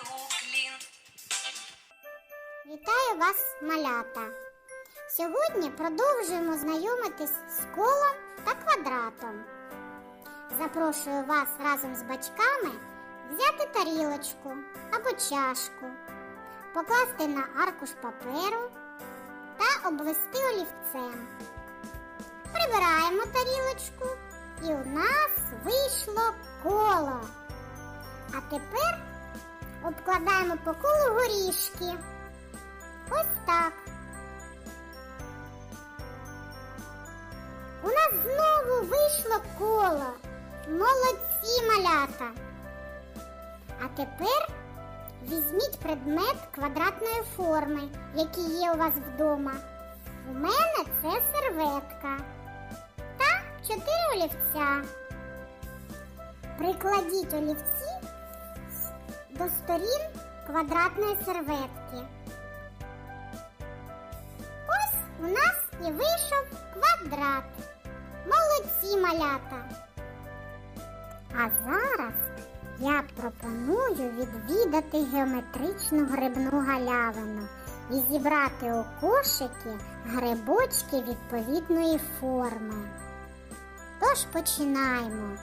Уклін. Вітаю вас, малята! Сьогодні продовжуємо знайомитись з колом та квадратом. Запрошую вас разом з батьками взяти тарілочку або чашку, покласти на аркуш паперу та обвести олівцем. Прибираємо тарілочку і у нас вийшло коло. А тепер обкладаємо по колу горішки. Ось так. У нас знову вийшло коло. Молодці малята. А тепер візьміть предмет квадратної форми, який є у вас вдома. У мене це серветка та чотири олівця. Прикладіть олівці до сторін квадратної серветки. Ось у нас і вийшов квадрат. Молодці малята. А зараз я пропоную відвідати геометричну грибну галявину і зібрати у кошики грибочки відповідної форми. Тож починаємо.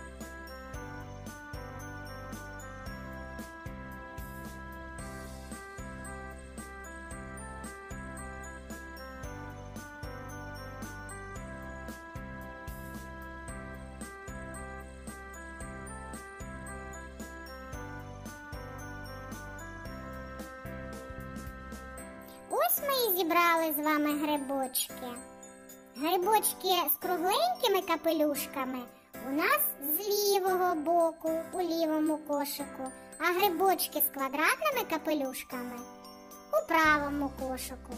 Ось ми і зібрали з вами грибочки. Грибочки з кругленькими капелюшками у нас з лівого боку у лівому кошику, а грибочки з квадратними капелюшками у правому кошику.